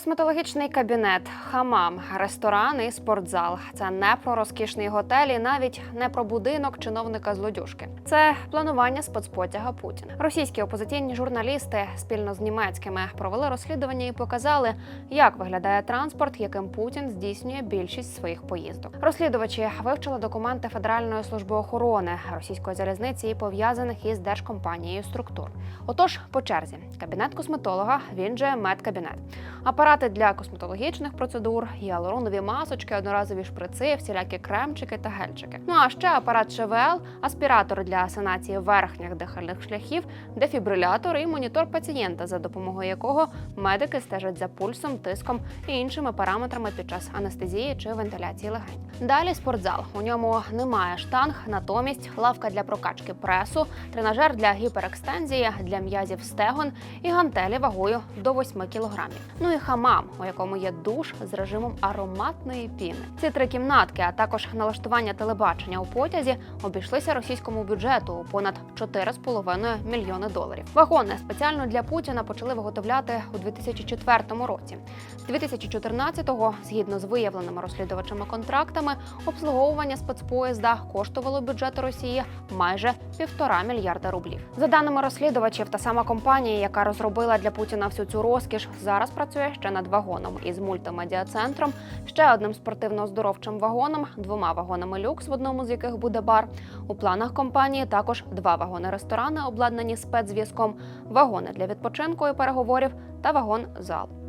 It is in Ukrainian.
Косметологічний кабінет, хамам, ресторан і спортзал. Це не про розкішний готель і навіть не про будинок чиновника злодюжки. Це планування спецпотяга Путіна. Російські опозиційні журналісти спільно з німецькими провели розслідування і показали, як виглядає транспорт, яким Путін здійснює більшість своїх поїздок. Розслідувачі вивчили документи Федеральної служби охорони російської залізниці і пов'язаних із держкомпанією структур. Отож, по черзі, кабінет косметолога, він же медкабінет. Апарати для косметологічних процедур, гіалуронові масочки, одноразові шприци, всілякі кремчики та гельчики. Ну а ще апарат ШВЛ, аспіратор для санації верхніх дихальних шляхів, дефібрилятор і монітор пацієнта, за допомогою якого медики стежать за пульсом, тиском і іншими параметрами під час анестезії чи вентиляції легень. Далі спортзал. У ньому немає штанг, натомість лавка для прокачки пресу, тренажер для гіперекстензії, для м'язів стегон і гантелі вагою до 8 кілограмів. Ну і хамам, у якому є душ з режимом ароматної піни. Ці три кімнатки, а також налаштування телебачення у потязі обійшлися російському бюджету у понад 4,5 мільйони доларів. Вагони спеціально для Путіна почали виготовляти у 2004 році. З 2014-го, згідно з виявленими розслідувачами контрактами, обслуговування спецпоїзда коштувало бюджету Росії майже півтора мільярда рублів. За даними розслідувачів, та сама компанія, яка розробила для Путіна всю цю розкіш, зараз працює ще над вагоном із мультимедіа-центром, ще одним спортивно-оздоровчим вагоном, двома вагонами люкс, в одному з яких буде бар. У планах компанії також два вагони-ресторани, обладнані спецзв'язком, вагони для відпочинку і переговорів та вагон-зал.